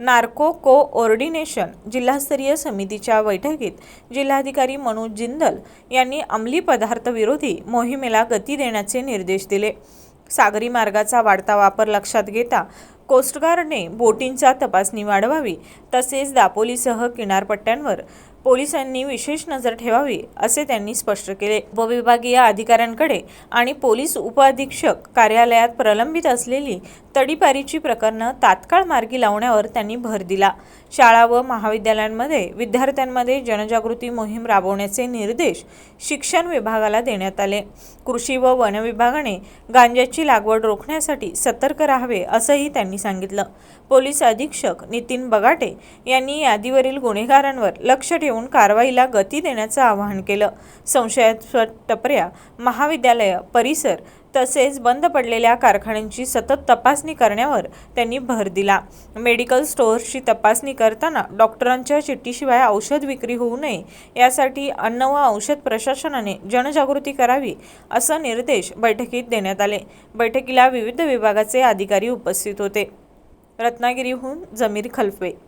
Narco coordination जिल्हास्तरीय समितीच्या बैठकीत जिल्हाधिकारी मनोज जिंदल यांनी अंमली पदार्थ विरोधी मोहिमेला गती देण्याचे निर्देश दिले. सागरी मार्गाचा वाढता वापर लक्षात घेता कोस्टगार्डने बोटींचा तपासणी वाढवावी तसेच दापोलीसह किनारपट्ट्यांवर पोलिसांनी विशेष नजर ठेवावी असे त्यांनी स्पष्ट केले. उपविभागीय अधिकाऱ्यांकडे आणि पोलीस उपअधीक्षक कार्यालयात प्रलंबित असलेली तडीपारीची प्रकरणं तात्काळ मार्गी लावण्यावर त्यांनी भर दिला. शाळा व महाविद्यालयांमध्ये विद्यार्थ्यांमध्ये जनजागृती मोहीम राबवण्याचे निर्देश शिक्षण विभागाला देण्यात आले. कृषी व वन विभागाने गांजाची लागवड रोखण्यासाठी सतर्क राहावे असंही त्यांनी सांगितलं. पोलीस अधीक्षक नितीन बगाटे यांनी यादीवरील गुन्हेगारांवर लक्ष ठेवून कारवाईला गती देण्याचं आवाहन केलं. संशयास्पद टपऱ्या महाविद्यालय परिसर तसेच बंद पडलेल्या कारखान्यांची सतत तपासणी करण्यावर त्यांनी भर दिला. मेडिकल स्टोअर्सची तपासणी करताना डॉक्टरांच्या चिठ्ठीशिवाय औषध विक्री होऊ नये यासाठी अन्न व औषध प्रशासनाने जनजागृती करावी असं निर्देश बैठकीत देण्यात आले. बैठकीला विविध विभागाचे अधिकारी उपस्थित होते. रत्नागिरीहून जमीर खलफे